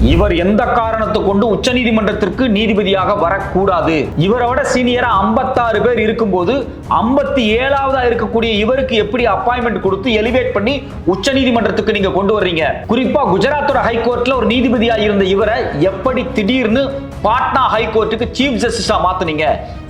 இவர் எந்த காரணத்தை கொண்டு உச்சநீதிமன்றத்திற்கு நீதிபதியாக வரக்கூடாது? இவரை விட சீனியரா 56 பேர் இருக்கும்போது ஐம்பத்தி ஏழாவதா இருக்கக்கூடிய இவருக்கு எப்படி அப்பாயின்மெண்ட் கொடுத்து எலிவேட் பண்ணி உச்சநீதிமன்றத்துக்கு நீங்க கொண்டு வர்றீங்க? குறிப்பா குஜராத்தோட ஹைகோர்ட்ல ஒரு நீதிபதியா இருந்த இவரை எப்படி திடீர்னு பாட்னா ஹைகோர்ட்டுக்கு சீஃப் ஜஸ்டிஸா மாத்துனீங்க?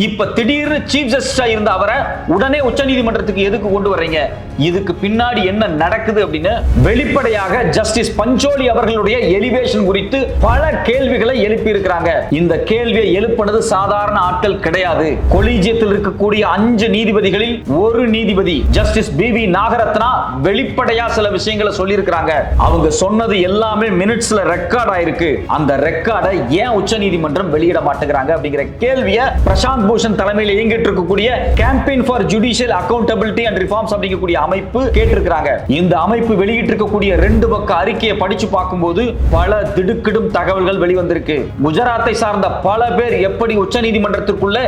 இப்ப திடீர்னு சீஃப் ஜஸ்டிஸா இருந்த அவரை உடனே உச்சநீதிமன்றத்துக்கு எதுக்கு கொண்டு வர்றீங்க? இதுக்கு பின்னாடி என்ன நடக்குது அப்படின்னு வெளிப்படையாக ஜஸ்டிஸ் பஞ்சோலி அவர்களுடைய எலிவேஷன் குறித்து பல கேள்விகளை எழுப்பி இருக்கிறாங்க இந்த கேள்வியை எழுப்பினது சாதாரண ஆட்கள் கிடையாது. கொலீஜியத்தில் இருக்கக்கூடிய அஞ்சு நீதிபதிகளில் ஒரு நீதிபதி ஜஸ்டிஸ் பி வி நாகரத்னா வெளிப்படையா சில விஷயங்களை சொல்லி இருக்கிறாங்க அவங்க சொன்னது எல்லாமே மினிட்ஸ்ல ரெக்கார்ட் ஆயிருக்கு. அந்த ரெக்கார்டை ஏன் உச்ச நீதிமன்றம் வெளியிட மாட்டேங்கிறாங்க அப்படிங்கிற கேள்வியை பிரசாந்த் பூஷன் தலைமையில் இயங்கிட்டு இருக்கக்கூடிய campaign for judicial accountability and reforms அப்படிங்கக்கூடிய அமைப்பு கேட்டிருக்கிறாங்க. இந்த அமைப்பு வெளியிட்டு இருக்கக்கூடிய ரெண்டு பக்க அறிக்கையை படிச்சு பார்க்கும்போது பல திடுக்கிடும் தகவல்கள் வெளிவந்திருக்கு. குஜராத்தை சார்ந்த பல பேர் எப்படி உச்ச நீதிமன்றத்திற்குள்ள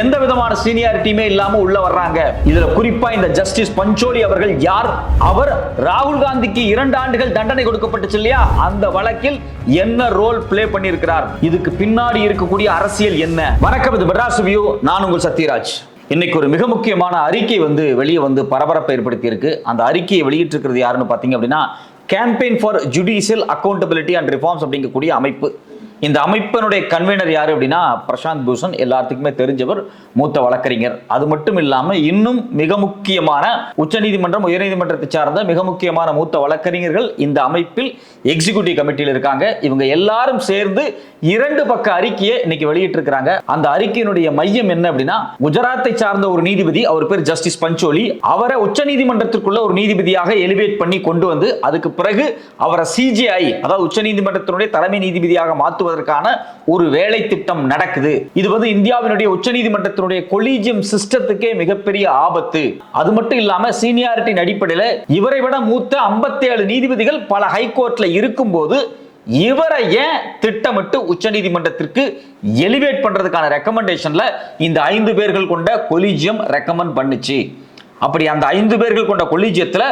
எந்த விதமான சீனியாரிட்டியுமே இல்லாம உள்ள வர்றாங்க? இதுல குறிப்பா இந்த ஜஸ்டிஸ் பஞ்சோலி அவர்கள் யார்? அவர் ராகுல் காந்திக்கு இரண்டு ஆண்டுகள் தண்டனை கொடுக்கப்பட்டுச்சு இல்லையா? அந்த வழக்கில் என்ன ரோல் பிளே பண்ணியிருக்கிறார்? இதுக்கு பின்னாடி இருக்கக்கூடிய அரசியல் என்ன? வணக்கம் இது மெட்ராஸ் வியூ. நான் உங்கள் சத்யராஜ். இன்னைக்கு ஒரு மிக முக்கியமான அறிக்கை வந்து வெளியே வந்து பரபரப்பை ஏற்படுத்தி இருக்கு அந்த அறிக்கையை வெளியிட்டிருக்கிறது யாருன்னு பார்த்தீங்க அப்படின்னா campaign for judicial accountability and reforms அப்படிங்கக்கூடிய அமைப்பு இந்த அமைப்பினுடைய கன்வீனர் யார் அப்படின்னா பிரசாந்த் பூஷன். எல்லாத்துக்குமே தெரிஞ்சவர் மூத்த வழக்கறிஞர். அது மட்டும் இல்லாமல் இன்னும் மிக முக்கியமான உச்சநீதிமன்றம் உயர்நீதிமன்றத்தை சார்ந்த மிக முக்கியமான மூத்த வழக்கறிஞர்கள் இந்த அமைப்பில் எக்ஸிகியூட்டிவ் கமிட்டியில் இருக்காங்க. இவங்க எல்லாரும் சேர்ந்து இரண்டு பக்க அறிக்கையை இன்னைக்கு வெளியிட்டிருக்கிறாங்க. அந்த அறிக்கையினுடைய மையம் என்ன அப்படின்னா குஜராத்தை சார்ந்த ஒரு நீதிபதி அவர் பேர் ஜஸ்டிஸ் பஞ்சோலி அவரை உச்சநீதிமன்றத்திற்குள்ள ஒரு நீதிபதியாக எலிவேட் பண்ணி கொண்டு வந்து அதுக்கு பிறகு அவரை சிஜிஐ அதாவது உச்சநீதிமன்றத்தினுடைய தலைமை நீதிபதியாக மாற்றுவதற்கான ஒரு வேலை திட்டம் நடக்குது. இது வந்து இந்தியாவினுடைய உச்சநீதிமன்றத்தினுடைய கொலீஜியம் சிஸ்டத்துக்கே மிகப்பெரிய ஆபத்து. அது மட்டும் இல்லாம சீனியாரிட்டியின் அடிப்படையில் இவரை விட மூத்த 57 நீதிபதிகள் பல ஹைகோர்ட்ல இருக்கும்போது இவரை ஏன் திட்டமிட்டு உச்சநீதிமன்றத்திற்கு எலிவேட் பண்றதுக்கான ரெக்கமெண்டேஷன்ல இந்த ஐந்து பேர்கள் கொண்ட கொலீஜியம் ரெக்கமெண்ட் பண்ணுச்சு. அப்படி அந்த ஐந்து பேர்கள் கொண்ட கொலிஜியத்துல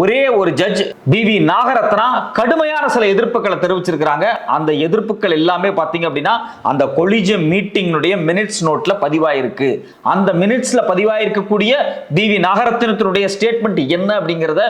ஒரே ஒரு ஜட்ஜ் பி வி நாகரத்னா கடுமையான சில எதிர்ப்புகளை தெரிவிச்சிருக்கிறாங்க. அந்த எதிர்ப்புகள் எல்லாமே பாத்தீங்க அப்படின்னா அந்த கொலீஜியம் மீட்டிங்கினுடைய மினிட்ஸ் நோட்ல பதிவாயிருக்கு. அந்த மினிட்ஸ்ல பதிவாயிருக்கக்கூடிய பி வி நாகரத்னத்தினுடைய ஸ்டேட்மெண்ட் என்ன அப்படிங்கிறத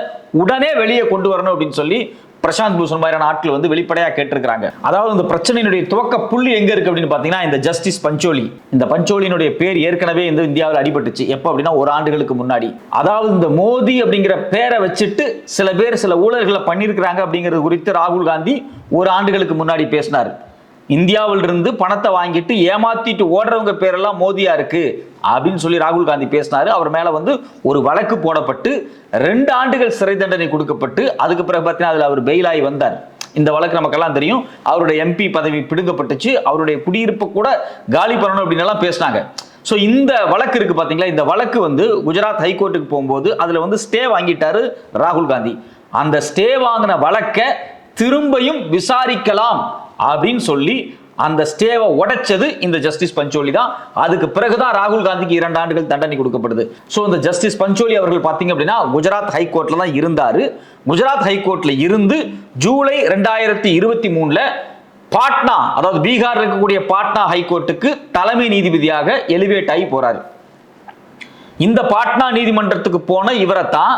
உடனே வெளியே கொண்டு வரணும் அப்படின்னு சொல்லி பிரசாந்த் பூஷன் மாதிரியான ஆட்கள் வந்து வெளிப்படையாக கேட்டிருக்கிறாங்க. அதாவது இந்த பிரச்சனையினுடைய துவக்க புள்ளி எங்க இருக்கு அப்படின்னு பாத்தீங்கன்னா இந்த ஜஸ்டிஸ் பஞ்சோலி இந்த பஞ்சோலியினுடைய பேர் ஏற்கனவே இந்த இந்தியாவில் அடிபட்டுச்சு. எப்போ அப்படின்னா ஒரு ஆண்டுகளுக்கு முன்னாடி. அதாவது இந்த மோடி அப்படிங்கிற பேரை வச்சுட்டு சில பேர் சில ஊழல்களை பண்ணியிருக்கிறாங்க அப்படிங்கிறது குறித்து ராகுல் காந்தி ஒரு ஆண்டுகளுக்கு முன்னாடி பேசினார். இந்தியாவில் இருந்து பணத்தை வாங்கிட்டு ஏமாத்திட்டு ஓடுறவங்க பேரெல்லாம் மோதியா இருக்கு? அப்படின்னு சொல்லி ராகுல் காந்தி பேசினாரு. அவர் மேல வந்து ஒரு வழக்கு போடப்பட்டு ரெண்டு ஆண்டுகள் சிறை தண்டனை கொடுக்கப்பட்டு அதுக்கு பிறகு பார்த்தீங்கன்னா அதுல அவர் பெயிலாகி வந்தார். இந்த வழக்கு நமக்கெல்லாம் தெரியும். அவருடைய எம்பி பதவி பிடுங்கப்பட்டுச்சு. அவருடைய குடியிருப்பு கூட காலி பண்ணணும் அப்படின்னு எல்லாம் பேசினாங்க. ஸோ இந்த வழக்கு இருக்கு பாத்தீங்களா? இந்த வழக்கு வந்து குஜராத் ஹைகோர்ட்டுக்கு போகும்போது அதுல வந்து ஸ்டே வாங்கிட்டாரு ராகுல் காந்தி. அந்த ஸ்டே வாங்கின வழக்கை திரும்பியும் விசாரிக்கலாம். அப்படின்னு சொல்லி அந்த ஸ்டேவை உடைச்சது இந்த ஜஸ்டிஸ் பஞ்சோலி தான். அதுக்கு பிறகுதான் ராகுல் காந்திக்கு இரண்டு ஆண்டுகள் தண்டனை கொடுக்கப்படுது. ஸோ இந்த ஜஸ்டிஸ் பஞ்சோலி அவர்கள் பார்த்தீங்க அப்படின்னா குஜராத் ஹைகோர்ட்ல தான் இருந்தாரு. குஜராத் ஹைகோர்ட்ல இருந்து ஜூலை ரெண்டாயிரத்தி இருபத்தி மூணுல பாட்னா அதாவது பீகார் இருக்கக்கூடிய பாட்னா ஹைகோர்ட்டுக்கு தலைமை நீதிபதியாக எலிவேட் ஆகி போறாரு. இந்த பாட்னா நீதிமன்றத்துக்கு போன இவரை தான்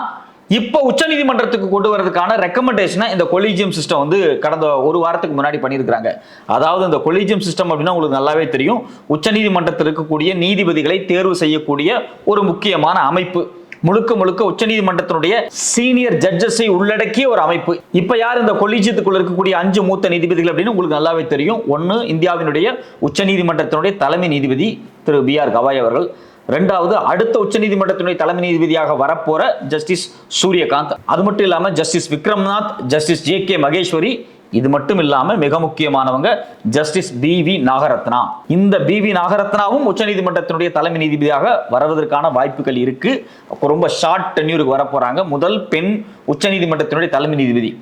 இப்போ உச்சநீதிமன்றத்துக்கு கொண்டு வரதுக்கான ரெக்கமெண்டேஷனை இந்த கொலீஜியம் சிஸ்டம் வந்து கடந்த ஒரு வாரத்துக்கு முன்னாடி பண்ணியிருக்கிறாங்க. அதாவது இந்த கொலீஜியம் சிஸ்டம் அப்படின்னா உங்களுக்கு நல்லாவே தெரியும். உச்சநீதிமன்றத்தில் இருக்கக்கூடிய நீதிபதிகளை தேர்வு செய்யக்கூடிய ஒரு முக்கியமான அமைப்பு. முழுக்க முழுக்க உச்சநீதிமன்றத்தினுடைய சீனியர் ஜட்ஜஸை உள்ளடக்கிய ஒரு அமைப்பு. இப்ப யார் இந்த கொலிஜியத்துக்குள்ள இருக்கக்கூடிய அஞ்சு மூத்த நீதிபதிகள் அப்படின்னு உங்களுக்கு நல்லாவே தெரியும். ஒன்னு இந்தியாவினுடைய உச்சநீதிமன்றத்தினுடைய தலைமை நீதிபதி திரு பி ஆர் கவாய் அவர்கள். ரெண்டாவது அடுத்த உச்சநீதிமன்றத்தினுடைய தலைமை நீதிபதியாக வரப்போற ஜஸ்டிஸ் சூரியகாந்த். அது மட்டும் இல்லாம justice Vikramnath justice J K Maheshwari இது மட்டும் இல்லாம மிக முக்கியமானவங்க ஜஸ்டிஸ் பி வி நாகரத்னா. இந்த பி வி நாகரத்னாவும் உச்சநீதிமன்றத்தினுடைய தலைமை நீதிபதியாக வருவதற்கான வாய்ப்புகள் இருக்கு. அப்போ ரொம்ப ஷார்ட் டென்யூருக்கு வர போறாங்க முதல் பெண் உச்சநீதிமன்றத்தினுடைய தலைமை நீதிபதி.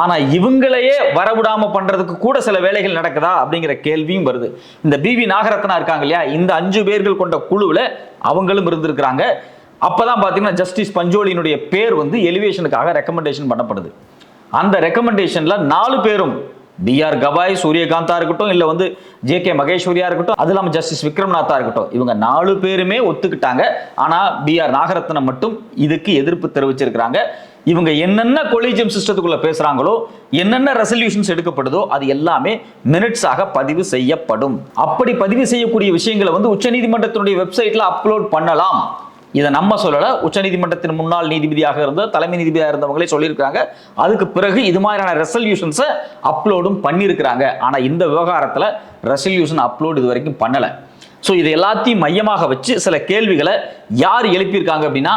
ஆனால் இவங்களையே வரவிடாம பண்றதுக்கு கூட சில வேலைகள் நடக்குதா அப்படிங்கிற கேள்வியும் வருது. இந்த பி வி நாகரத்னா இருக்காங்க இல்லையா? இந்த அஞ்சு பேர்கள் கொண்ட குழுவில் அவங்களும் இருந்திருக்கிறாங்க. அப்பதான் பாத்தீங்கன்னா ஜஸ்டிஸ் பஞ்சோலியினுடைய பேர் வந்து எலிவேஷனுக்காக ரெக்கமெண்டேஷன் பண்ணப்படுது. அந்த ரெக்கமெண்டேஷன்ல நாலு பேரும் பி ஆர் கவாய் சூரியகாந்தா இருக்கட்டும் இல்ல வந்து ஜே கே மகேஸ்வரியா இருக்கட்டும் அது இல்லாம ஜஸ்டிஸ் விக்ரம்நாத்தா இருக்கட்டும் இவங்க நாலு பேருமே ஒத்துக்கிட்டாங்க. ஆனா பி ஆர் நாகரத்னம் மட்டும் இதுக்கு எதிர்ப்பு தெரிவிச்சிருக்கிறாங்க. இவங்க என்னென்ன கொலிஜியம் சிஸ்டத்துக்குள்ள பேசுறாங்களோ என்னென்ன ரெசல்யூஷன்ஸ் எடுக்கப்படுதோ அது எல்லாமே மினிட்ஸாக பதிவு செய்யப்படும். அப்படி பதிவு செய்யக்கூடிய விஷயங்களை வந்து உச்சநீதிமன்றத்தினுடைய வெப்சைட்ல அப்லோட் பண்ணலாம். இதை நம்ம சொல்லல உச்சநீதிமன்றத்தின் முன்னாள் நீதிபதியாக இருந்த தலைமை நீதிபதியாக இருந்தவங்களே சொல்லியிருக்காங்க அதுக்கு பிறகு இது மாதிரியான ரெசல்யூஷன்ஸை அப்லோடும் பண்ணியிருக்கிறாங்க. ஆனா இந்த விவகாரத்துல ரெசல்யூஷன் அப்லோட் இது வரைக்கும் பண்ணல. ஸோ இது எல்லாத்தையும் மையமாக வச்சு சில கேள்விகளை யார் எழுப்பியிருக்காங்க அப்படின்னா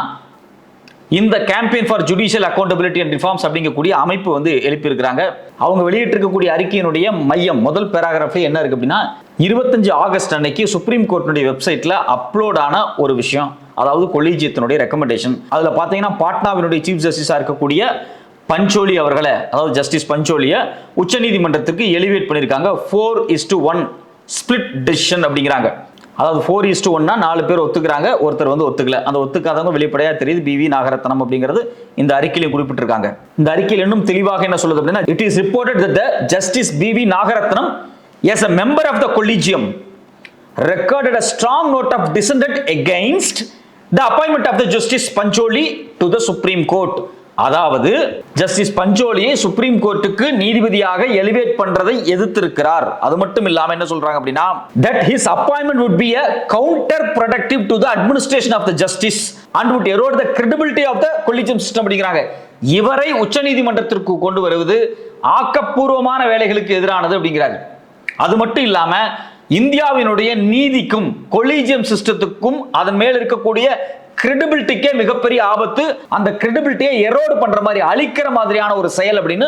இந்த campaign for judicial accountability and reforms அப்படிங்கக்கூடிய அமைப்பு வந்து எழுப்பியிருக்கிறாங்க. அவங்க வெளியிட்டிருக்கக்கூடிய அறிக்கையினுடைய மையம் முதல் பேராகிராஃபே என்ன இருக்கு அப்படின்னா இருபத்தஞ்சு ஆகஸ்ட் அன்னைக்கு சுப்ரீம் கோர்ட்டினுடைய வெப்சைட்ல அப்லோட் ஆன ஒரு விஷயம். அதாவது கொலீஜியத்தினுடைய ரெக்கமெண்டேஷன் அதுல பாத்தீங்கன்னா பாட்னாவினுடைய சீஃப் ஜஸ்டிஸா இருக்கக்கூடிய பஞ்சோலி அவர்களை அதாவது ஜஸ்டிஸ் பஞ்சோலியை உச்சநீதிமன்றத்துக்கு எலிவேட் பண்ணியிருக்காங்க. Four is to one split decision அப்படிங்கிறாங்க. அதாவது ஃபோர் இஸ் டு ஒன்னா நாலு பேர் ஒத்துக்கிறாங்க ஒருத்தர் வந்து ஒத்துக்கல. அந்த ஒத்துக்காதவங்க வெளிப்படையா தெரியுது பி வி நாகரத்னம் அப்படிங்கிறது இந்த அறிக்கையில குறிப்பிட்டிருக்காங்க. இந்த அறிக்கையில் இன்னும் தெளிவாக என்ன சொல்லுது அப்படின்னா it is reported that the justice BV Nagarathnam as a member of the collegium recorded a strong note of dissent against the appointment of the justice Pancholi to the supreme court அதாவது justice பஞ்சோலியை supreme கோர்ட்டுக்கு நீதிபதியாக elevate பண்றதை எதிர்த்திருக்கிறார். அது மட்டும் இல்லாம என்ன சொல்றாங்க அப்படின்னா that his appointment would be a counterproductive to the administration of the justice and would erode the credibility of the collegium system அப்படிங்கிறாங்க. இவரை உச்சநீதிமன்றத்திற்கு கொண்டு வருவது ஆக்கப்பூர்வமான வேலைகளுக்கு எதிரானது அப்படிங்கிறாரு. அது மட்டும் இல்லாம இந்தியாவினுடைய நீதிக்கும் கொலீஜியம் சிஸ்டத்துக்கும் அதன் மேல் இருக்கக்கூடிய கிரெடிபிலிட்டிக்கே மிகப்பெரிய ஆபத்து அந்த கிரெடிபிலிட்டியை எரோடு பண்ற மாதிரி அழிக்கிற மாதிரியான ஒரு செயல் அப்படின்னு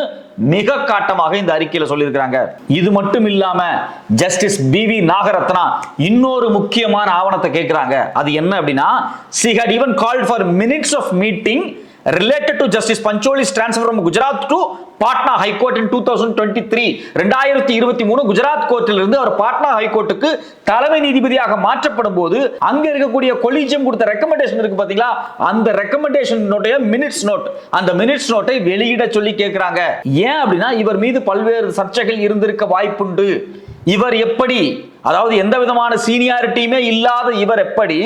மிக காட்டமாக இந்த அறிக்கையில சொல்லியிருக்கிறாங்க. இது மட்டும் இல்லாம ஜஸ்டிஸ் பிவி நாகரத்னா இன்னொரு முக்கியமான ஆவணத்தை கேட்கிறாங்க. அது என்ன அப்படின்னா she had even call for minutes of meeting related to justice Pancholi's transfer from Gujarat to Patna high court in two thousand twenty three ரெண்டாயிரத்தி இருபத்தி மூணு குஜராத் கோர்ட்டில் இருந்து அவர் பாட்னா ஹைகோர்ட்டுக்கு தலைமை நீதிபதியாக மாற்றப்படும் போது அங்க இருக்கக்கூடிய கொலீஜியம் கொடுத்த ரெக்கமெண்டேஷன் இருக்கு பாத்தீங்களா? அந்த ரெக்கமெண்டேஷனுடைய மினிட்ஸ் நோட் அந்த மினிட்ஸ் நோட்டை வெளியிட சொல்லி கேட்கிறாங்க ஏன் அப்படின்னா இவர் மீது பல்வேறு சர்ச்சைகள் இருந்திருக்க வாய்ப்புண்டு. இவர் எப்படி அதாவது எந்த விதமான சீனியாரிட்டியுமே இல்லாத இவர் எப்படி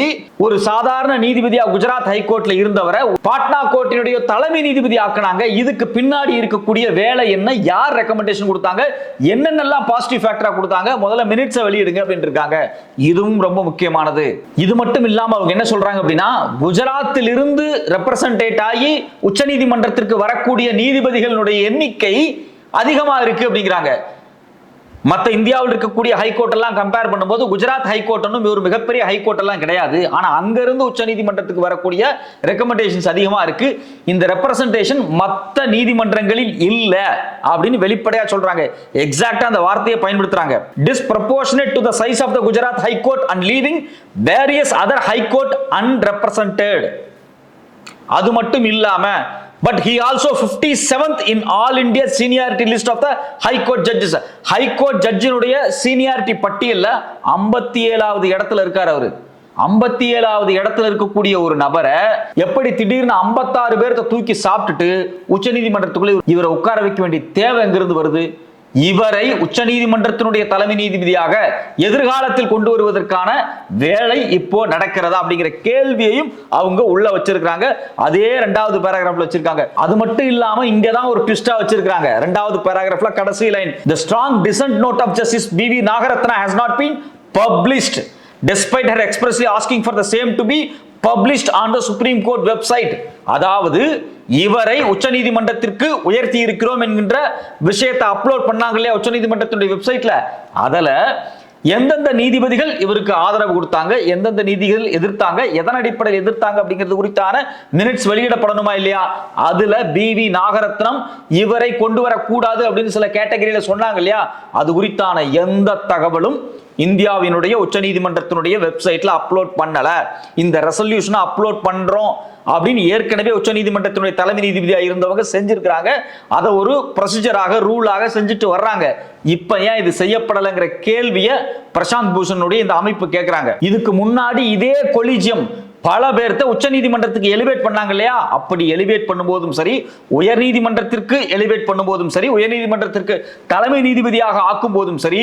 ஒரு சாதாரண நீதிபதியா குஜராத் ஹைகோர்ட்ல இருந்தவரை பாட்னா கோர்ட்டினுடைய தலைமை நீதிபதி ஆக்குனாங்க. இதுக்கு பின்னாடி இருக்கக்கூடிய வேலை என்ன யார் ரெக்கமெண்டேஷன் கொடுத்தாங்க என்னென்னலாம் பாசிட்டிவ் ஃபேக்டரா கொடுத்தாங்க முதல்ல மினிட்ஸை வெளியிடுங்க அப்படின்னு இருக்காங்க. இதுவும் ரொம்ப முக்கியமானது. இது மட்டும் இல்லாம அவங்க என்ன சொல்றாங்க அப்படின்னா குஜராத்தில் இருந்து ரெப்ரசன்டேட் ஆகி உச்சநீதிமன்றத்திற்கு வரக்கூடிய நீதிபதிகளுடைய எண்ணிக்கை அதிகமா இருக்கு அப்படிங்கிறாங்க. மற்ற இந்தியாவில் இருக்கக்கூடிய ஹைகோர்ட் எல்லாம் கம்பேர் பண்ணும்போது குஜராத் ஹைகோர்ட் ஒன்றும் ஒரு மிகப்பெரிய ஹைகோர்ட் எல்லாம் கிடையாது. ஆனா அங்கிருந்து உச்ச உச்சநீதிமன்றத்துக்கு வரக்கூடிய ரெக்கமெண்டேஷன்ஸ் அதிகமா இருக்கு. இந்த ரெப்ரசன்டேஷன் மற்ற நீதிமன்றங்களில் இல்ல அப்படின்னு வெளிப்படையா சொல்றாங்க. எக்ஸாக்டா அந்த வார்த்தையை பயன்படுத்துறாங்க. Disproportionate to the size of the Gujarat high court and leaving various other high court unrepresented அது மட்டும் இல்லாமல் but he also fifty seventh in all India seniority list of the high court judges high court ஜட்ஜினுடைய seniority பட்டியலில் ஐம்பத்தி ஏழாவது இடத்துல இருக்கார் அவரு. ஐம்பத்தி ஏழாவது இடத்துல இருக்கக்கூடிய ஒரு நபரை எப்படி திடீர்னு ஐம்பத்தாறு பேர்த்த தூக்கி சாப்பிட்டுட்டு உச்சநீதிமன்றத்துக்குள்ளே இவரை உட்கார வைக்க வேண்டிய தேவை எங்கிருந்து வருது? இவரை உச்சநீதிமன்றத்தினுடைய தலைமை நீதிபதியாக எதிர்காலத்தில் கொண்டு வருவதற்கான வேலை இப்போ நடக்கிறதா அப்படிங்கிற கேள்வியையும் அவங்க உள்ள வச்சிருக்காங்க அதே ரெண்டாவது பேராகிராஃப்ல வச்சிருக்காங்க. அது மட்டும் இல்லாம இங்க தான் ஒரு ட்விஸ்டா வச்சிருக்காங்க ரெண்டாவது பேராகிராஃப்ல கடைசி line the strong dissent note of justice BV Nagarathna has not been published despite her expressly asking for the same to be published on the supreme court website அதாவது இவரை உச்சநீதிமன்றத்திற்கு உயர்த்தி இருக்கிறோம் என்கின்ற விஷயத்தை அப்லோட் பண்ணாங்க இல்லையா உச்சநீதிமன்றத்தினுடைய வெப்சைட்ல அதில் எந்தெந்த நீதிபதிகள் இவருக்கு ஆதரவு கொடுத்தாங்க எந்தெந்த நீதிகள் எதிர்த்தாங்க எதன் அடிப்படையில் எதிர்த்தாங்க அப்படிங்கிறது குறித்தான மினிட்ஸ் வெளியிடப்படணுமா இல்லையா? அதுல பிவி நாகரத்னம் இவரை கொண்டு வரக்கூடாது அப்படின்னு சில கேட்டகரியில சொன்னாங்க இல்லையா? அது குறித்தான எந்த தகவலும் இந்தியாவினுடைய உச்சநீதிமன்றத்தினுடைய வெப்சைட்ல அப்லோட் பண்ணல. இந்த ரெசல்யூஷனை அப்லோட் பண்றோம் அப்படின்னு ஏற்கனவே உச்சநீதிமன்றத்தினுடைய தலைமை நீதிபதியாக இருந்தவங்க செஞ்சிருக்கிறாங்க. அதை ஒரு ப்ரொசீஜராக ரூலாக செஞ்சுட்டு வர்றாங்க. இப்ப ஏன் இது செய்யப்படலைங்கிற கேள்வியை பிரசாந்த் பூஷனுடைய இந்த அமைப்பு கேட்கிறாங்க இதுக்கு முன்னாடி இதே கொலிஜியம் பல பேர்த்த உச்ச நீதிமன்றத்துக்கு எலிவேட் பண்ணாங்க இல்லையா? அப்படி எலிவேட் பண்ணும்போதும் சரி உயர் நீதிமன்றத்திற்கு எலிவேட் பண்ணும்போதும் சரி உயர் நீதிமன்றத்திற்கு தலைமை நீதிபதியாக ஆக்கும் போதும் சரி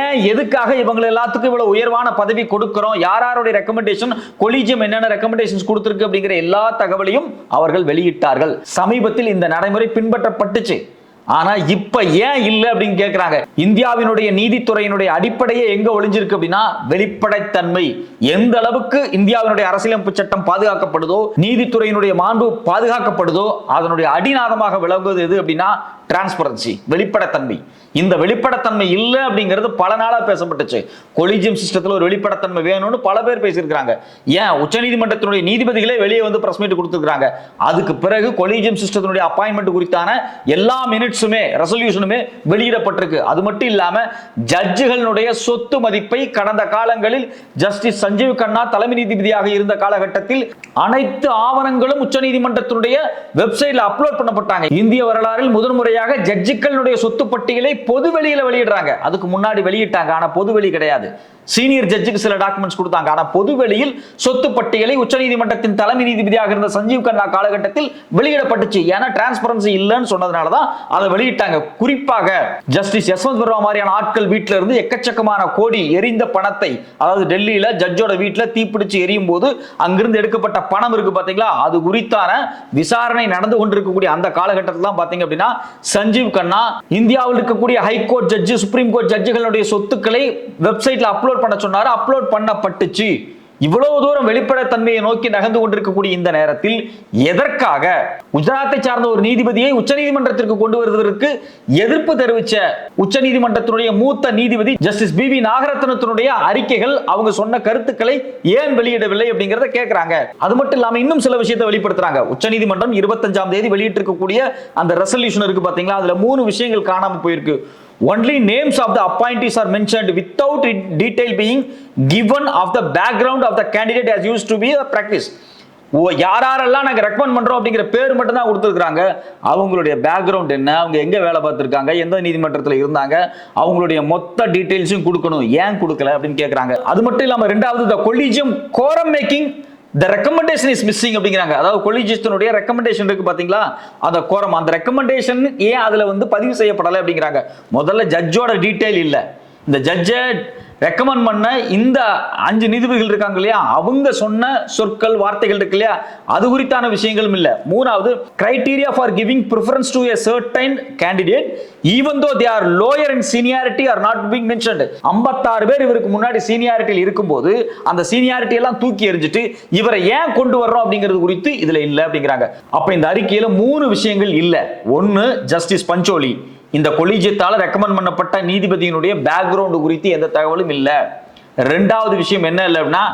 ஏன் எதுக்காக இவங்க எல்லாத்துக்கும் இவ்வளவு உயர்வான பதவி கொடுக்கிறோம்? யார் யாருடைய ரெக்கமெண்டேஷன் கொலிஜியம் என்னென்ன ரெக்கமெண்டேஷன்ஸ் கொடுத்துருக்கு அப்படிங்கிற எல்லா தகவலையும் அவர்கள் வெளியிட்டார்கள். சமீபத்தில் இந்த நடைமுறை பின்பற்றப்பட்டுச்சு. ஆனா இப்ப ஏன் இல்லை அப்படின்னு கேக்குறாங்க. இந்தியாவினுடைய நீதித்துறையினுடைய அடிப்படையே எங்க ஒளிஞ்சிருக்கு அப்படின்னா வெளிப்படைத்தன்மை. எந்த அளவுக்கு இந்தியாவினுடைய அரசியலமைப்பு சட்டம் பாதுகாக்கப்படுதோ நீதித்துறையினுடைய மாண்பு பாதுகாக்கப்படுதோ அதனுடைய அடிநாதமாக விளங்குவது எது அப்படின்னா டிரான்ஸ்பரன்சி வெளிப்படைத்தன்மை. இந்த வெளிப்படைத்தன்மை இல்லை அப்படிங்கிறது பல நாளாக பேசப்பட்டுச்சு. கொலிஜியம் சிஸ்டத்தில் ஒரு வெளிப்படைத்தன்மை வேணும்னு பல பேர் பேசியிருக்கிறாங்க. ஏன்? உச்சநீதிமன்றத்தினுடைய நீதிபதிகளே வெளியே வந்து பிரஸ் மீட் கொடுத்துருக்காங்க அதுக்கு பிறகு கொலிஜியம் சிஸ்டத்தினுடைய அப்பாயின்மெண்ட் குறித்தான எல்லா மினிட்ஸுமே ரெசல்யூஷனுமே வெளியிடப்பட்டிருக்கு. அது மட்டும் இல்லாமல் ஜட்ஜுகளுடைய சொத்து மதிப்பை கடந்த காலங்களில் ஜஸ்டிஸ் சஞ்சீவ் கண்ணா தலைமை நீதிபதியாக இருந்த காலகட்டத்தில் அனைத்து ஆவணங்களும் உச்சநீதிமன்றத்தினுடைய வெப்சைட்ல அப்லோட் பண்ணப்பட்டாங்க. இந்திய வரலாறில் முதன்முறையாக ஜட்ஜுக்களுடைய சொத்து பட்டியலை பொது வெளியில வெளியிடுறாங்க. அதுக்கு முன்னாடி வெளியிட்டாங்க. ஆனா பொது வெளி கிடையாது. சீனியர் ஜட்ஜுக்கு சில டாக்குமெண்ட்ஸ் கொடுத்தாங்க. ஆனா பொது வெளியில் சொத்து பட்டியலை உச்சநீதிமன்றத்தின் தலைமை நீதிபதியாக இருந்த சஞ்சீவ் கண்ணா காலகட்டத்தில் வெளியிடப்பட்டுச்சு. ஏன்னா டிரான்ஸ்பரன்சி இல்லைன்னு சொன்னதுனால தான் அதை வெளியிட்டாங்க. குறிப்பாக ஜஸ்டிஸ் யஸ்வந்த் வர்மா மாதிரியான ஆட்கள் வீட்டில இருந்து எக்கச்சக்கமான கோடி எரிந்த பணத்தை அதாவது டெல்லியில ஜட்ஜோட வீட்டில் தீப்பிடிச்சு எரியும் போது அங்கிருந்து எடுக்கப்பட்ட பணம் இருக்கு பாத்தீங்களா? அது குறித்தான விசாரணை நடந்து கொண்டிருக்கக்கூடிய அந்த காலகட்டத்தில் தான் பாத்தீங்க அப்படின்னா சஞ்சீவ் கண்ணா இந்தியாவில் இருக்கக்கூடிய high court judge supreme court ஜட்ஜுகளுடைய சொத்துக்களை வெப்சைட்ல அப்லோட் பண்ண சொன்னாரு. அப்லோட் பண்ணப்பட்டுச்சு. இவ்வளவு தூரம் வெளிப்படைத்தன்மையை நோக்கி நகர்ந்து கொண்டிருக்கக்கூடிய இந்த நேரத்தில் எதற்காக குஜராத்தை சார்ந்த ஒரு நீதிபதியை உச்சநீதிமன்றத்திற்கு கொண்டு வருவதற்கு எதிர்ப்பு தெரிவிச்ச உச்சநீதிமன்றத்தினுடைய மூத்த நீதிபதி ஜஸ்டிஸ் பி வி நாகரத்னத்தினுடைய அறிக்கைகள் அவங்க சொன்ன கருத்துக்களை ஏன் வெளியிடவில்லை அப்படிங்கறத கேட்கறாங்க அது மட்டும் இல்லாம இன்னும் சில விஷயத்தை வெளிப்படுத்துறாங்க. உச்சநீதிமன்றம் இருபத்தஞ்சாம் தேதி வெளியிட்டிருக்கக்கூடிய அந்த ரெசல்யூஷன் இருக்கு பாத்தீங்களா? அதுல மூணு விஷயங்கள் காணாம போயிருக்கு. Only names of the appointees are mentioned without detail detail being given of the background of the candidate as used to be a practice. ஓ யார் யாரெல்லாம் நாங்கள் ரெக்கமெண்ட் பண்றோம் அப்படிங்கிற பேர் மட்டும் தான் கொடுத்துருக்காங்க அவங்களுடைய பேக்ரவுண்ட் என்ன? அவங்க எங்க வேலை பார்த்துருக்காங்க? எந்த நீதிமன்றத்தில் இருந்தாங்க? அவங்களுடைய மொத்த டீட்டெயில்ஸும் கொடுக்கணும். ஏன் கொடுக்கல? அப்படின்னு கேட்குறாங்க அது மட்டும் இல்லாமல் ரெண்டாவது the collegium quorum making the recommendation is missing அப்படிங்கிறாங்க. அதாவது கொலிஜிஸ்டனுடைய ரெக்கமெண்டேஷன் இருக்கு பாத்தீங்களா? அந்த கோரம் அந்த ரெக்கமெண்டேஷன் ஏன் அதுல வந்து பதிவு செய்யப்படலை அப்படிங்கிறாங்க. முதல்ல ஜட்ஜோட டீட்டெயில் இல்லை. இந்த ஜட்ஜை ரெக்கமெண்ட் பண்ண இந்த அஞ்சு நீதிபதிகள் இருக்காங்க இல்லையா? அவங்க சொன்ன சொற்கள் வார்த்தைகள் இருக்கு இல்லையா? அது குறித்தான விஷயங்களும் இல்லை. மூணாவது criteria for giving preference to a certain candidate even though they are lower in seniority are not being mentioned ஐம்பத்தாறு பேர் இவருக்கு முன்னாடி சீனியாரிட்டியில் இருக்கும்போது அந்த சீனியாரிட்டி எல்லாம் தூக்கி எறிஞ்சிட்டு இவரை ஏன் கொண்டு வர்றோம் அப்படிங்கிறது குறித்து இதில் இல்லை அப்படிங்கிறாங்க. அப்போ இந்த அறிக்கையில் மூணு விஷயங்கள் இல்லை. ஒன்று ஜஸ்டிஸ் பஞ்சோலி. இந்த கொலிஜியத்தால் ரெக்கமெண்ட் பண்ணப்பட்ட நீதிபதியினுடைய பேக்ரவுண்டு குறித்து எந்த தகவலும் இல்லை. ரெண்டாவது விஷயம் என்ன இல்லை அப்படின்னா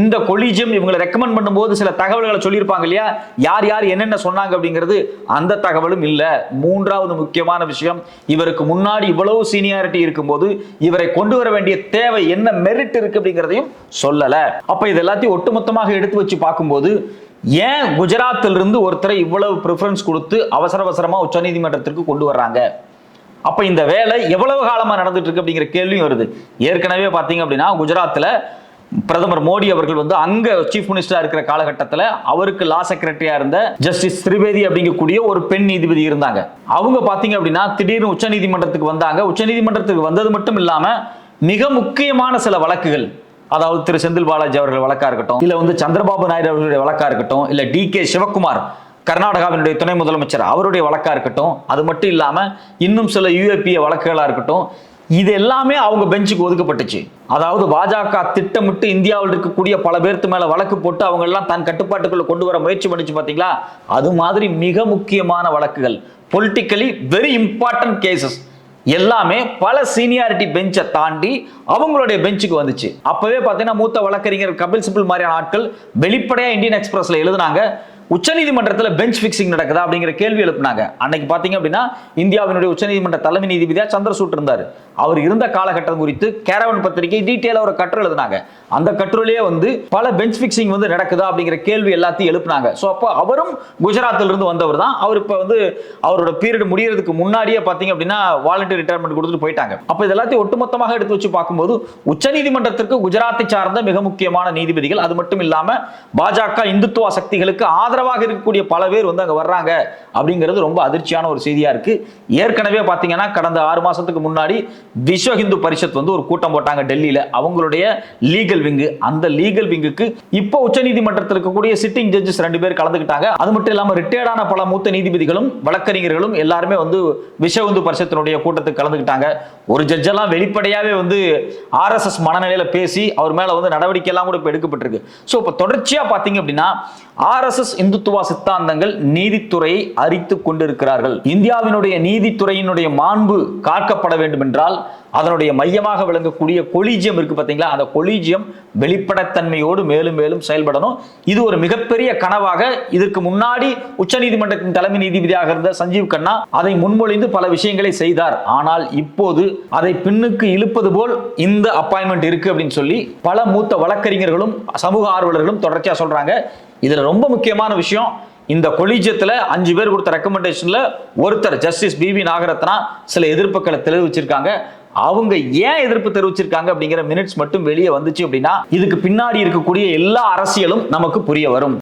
இந்த கொலிஜியம் இவங்களை ரெக்கமெண்ட் பண்ணும்போது சில தகவல்களை சொல்லியிருப்பாங்க இல்லையா? யார் யார் என்னென்ன சொன்னாங்க அப்படிங்கிறது அந்த தகவலும் இல்லை. மூன்றாவது முக்கியமான விஷயம் இவருக்கு முன்னாடி இவ்வளவு சீனியாரிட்டி இருக்கும்போது இவரை கொண்டு வர வேண்டிய தேவை என்ன மெரிட் இருக்கு அப்படிங்கிறதையும் சொல்லலை. அப்போ இது எல்லாத்தையும் ஒட்டுமொத்தமாக எடுத்து வச்சு பார்க்கும்போது ஏன் குஜராத்தில் இருந்து ஒருத்தரை இவ்வளவு ப்ரிஃபரன்ஸ் கொடுத்து அவசர அவசரமாக உச்சநீதிமன்றத்திற்கு கொண்டு வர்றாங்க? அப்ப இந்த வேலை எவ்வளவு காலமா நடந்துட்டு இருக்கு அப்படிங்கிற கேள்வியும் வருது. ஏற்கனவே பாத்தீங்க அப்படின்னா குஜராத்ல பிரதமர் மோடி அவர்கள் வந்து அங்க சீஃப் மினிஸ்டரா இருக்கிற காலகட்டத்தில் அவருக்கு லா செக்ரட்டரியா இருந்த ஜஸ்டிஸ் திரிவேதி அப்படிங்கக்கூடிய ஒரு பெண் நீதிபதி இருந்தாங்க. அவங்க பாத்தீங்க அப்படின்னா திடீர்னு உச்ச நீதிமன்றத்துக்கு வந்தாங்க. உச்ச நீதிமன்றத்துக்கு வந்தது மட்டும் இல்லாம மிக முக்கியமான சில வழக்குகள் அதாவது திரு செந்தில் பாலாஜி அவர்கள் வழக்கா இருக்கட்டும் இல்ல வந்து சந்திரபாபு நாயுடு அவர்களுடைய வழக்கா இருக்கட்டும் இல்ல டி கே சிவகுமார் கர்நாடகாவினுடைய துணை முதலமைச்சர் அவருடைய வழக்காக இருக்கட்டும் அது மட்டும் இல்லாமல் இன்னும் சில யூஏபிஏ வழக்குகளாக இருக்கட்டும் இது எல்லாமே அவங்க பெஞ்சுக்கு ஒதுக்கப்பட்டுச்சு. அதாவது பாஜக திட்டமிட்டு இந்தியாவில் இருக்கக்கூடிய பல பேர்த்து மேல வழக்கு போட்டு அவங்க எல்லாம் தன் கட்டுப்பாட்டுக்குள்ள கொண்டு வர முயற்சி பண்ணிச்சு பாத்தீங்களா? அது மாதிரி மிக முக்கியமான வழக்குகள். பொலிட்டிக்கலி வெரி இம்பார்ட்டன்ட் கேசஸ் எல்லாமே பல சீனியாரிட்டி பெஞ்சை தாண்டி அவங்களுடைய பெஞ்சுக்கு வந்துச்சு. அப்பவே பார்த்தீங்கன்னா மூத்த வழக்கறிஞர் கபில் சிபில் மாதிரியான ஆட்கள் வெளிப்படையாக இந்தியன் எக்ஸ்பிரஸ்ல எழுதுனாங்க உச்சநீதிமன்றத்தில் பெஞ்ச் ஃபிக்சிங் நடக்குதா அப்படிங்கிற கேள்வி எழுப்புனாங்க. அன்னைக்கு பார்த்தீங்க அப்படின்னா இந்தியாவினுடைய உச்சநீதிமன்ற தலைமை நீதிபதியாக சந்திரசூட் இருந்தார். அவர் இருந்த காலகட்டம் குறித்து கேரவன் பத்திரிகை டீட்டெயிலாக ஒரு கட்டுரை எழுதினாங்க. அந்த கட்டுரையிலேயே வந்து பல பெஞ்ச் ஃபிக்சிங் வந்து நடக்குதா அப்படிங்கிற கேள்வி எல்லாத்தையும் எழுப்புனாங்க. ஸோ அப்போ அவரும் குஜராத்தில் இருந்து வந்தவர் தான். அவர் இப்போ வந்து அவரோட பீரியட் முடியறதுக்கு முன்னாடியே பார்த்தீங்க அப்படின்னா வாலண்டியர் ரிட்டையர்மெண்ட் கொடுத்துட்டு போயிட்டாங்க. அப்போ இது எல்லாத்தையும் ஒட்டுமொத்தமாக எடுத்து வச்சு பார்க்கும்போது உச்சநீதிமன்றத்திற்கு குஜராத்தை சார்ந்த மிக முக்கியமான நீதிபதிகள் அது மட்டும் இல்லாமல் பாஜக இந்துத்துவ சக்திகளுக்கு ஆதரவாக இருக்கக்கூடிய பல பேர் வந்து அங்கே வர்றாங்க அப்படிங்கிறது ரொம்ப அதிர்ச்சியான ஒரு செய்தியாக இருக்குது ஏற்கனவே பார்த்தீங்கன்னா கடந்த ஆறு மாதத்துக்கு முன்னாடி விஸ்வ ஹிந்து பரிஷத் வந்து ஒரு கூட்டம் போட்டாங்க டெல்லியில். அவங்களுடைய லீகல் விங்கு அந்த லீகல் விங்குக்கு இப்போ உச்சநீதிமன்றத்தில் இருக்கக்கூடிய சிட்டிங் ஜட்ஜஸ் ரெண்டு பேர் கலந்துக்கிட்டாங்க. அது மட்டும் இல்லாமல் ரிட்டையர்டான பல மூத்த நீதிபதிகளும் வழக்கறிஞர்களும் எல்லாருமே வந்து விஸ்வ ஹிந்து பரிஷத்தினுடைய கூட்டத்துக்கு கலந்துக்கிட்டாங்க. ஒரு ஜட்ஜெல்லாம் வெளிப்படையாகவே வந்து ஆர்எஸ்எஸ் மனநிலையில் பேசி அவர் மேலே வந்து நடவடிக்கை எல்லாம் கூட இப்போ எடுக்கப்பட்டிருக்கு. ஸோ இப்போ தொடர்ச்சியாக பார்த்தீங்க அப்படின்னா ஆர்எஸ்எஸ் இந்துத்துவா சித்தாந்தங்கள் நீதித்துறையை அரித்து கொண்டிருக்கிறார்கள். இந்தியாவினுடைய நீதித்துறையினுடைய மாண்பு காக்கப்பட வேண்டும் என்றால் அதனுடைய மையமாக விளங்கக்கூடிய கொலீஜியம் இருக்கு பார்த்தீங்களா? அந்த கொலீஜியம் வெளிப்படைத்தன்மையோடு மேலும் மேலும் செயல்படணும். இது ஒரு மிகப்பெரிய கனவாக இதற்கு முன்னாடி உச்சநீதிமன்றத்தின் தலைமை நீதிபதியாக இருந்த சஞ்சீவ் கண்ணா அதை முன்மொழிந்து பல விஷயங்களை செய்தார். ஆனால் இப்போது அதை பின்னுக்கு இழுப்பது போல் இந்த அப்பாயின்மெண்ட் இருக்கு அப்படின்னு சொல்லி பல மூத்த வழக்கறிஞர்களும் சமூக ஆர்வலர்களும் தொடர்ச்சியா சொல்றாங்க. இதுல ரொம்ப முக்கியமான விஷயம் இந்த கொலீஜியத்துல அஞ்சு பேர் கொடுத்த ரெக்கமெண்டேஷன்ல ஒருத்தர் ஜஸ்டிஸ் பிவி நாகரத்னா சில எதிர்ப்புகளை தெரிவிச்சிருக்காங்க. அவங்க ஏன் எதிர்ப்பு தெரிவிச்சிருக்காங்க அப்படிங்கிற மினிட்ஸ் மட்டும் வெளியே வந்துச்சு அப்படின்னா இதுக்கு பின்னாடி இருக்கக்கூடிய எல்லா அரசியலும் நமக்கு புரிய வரும்.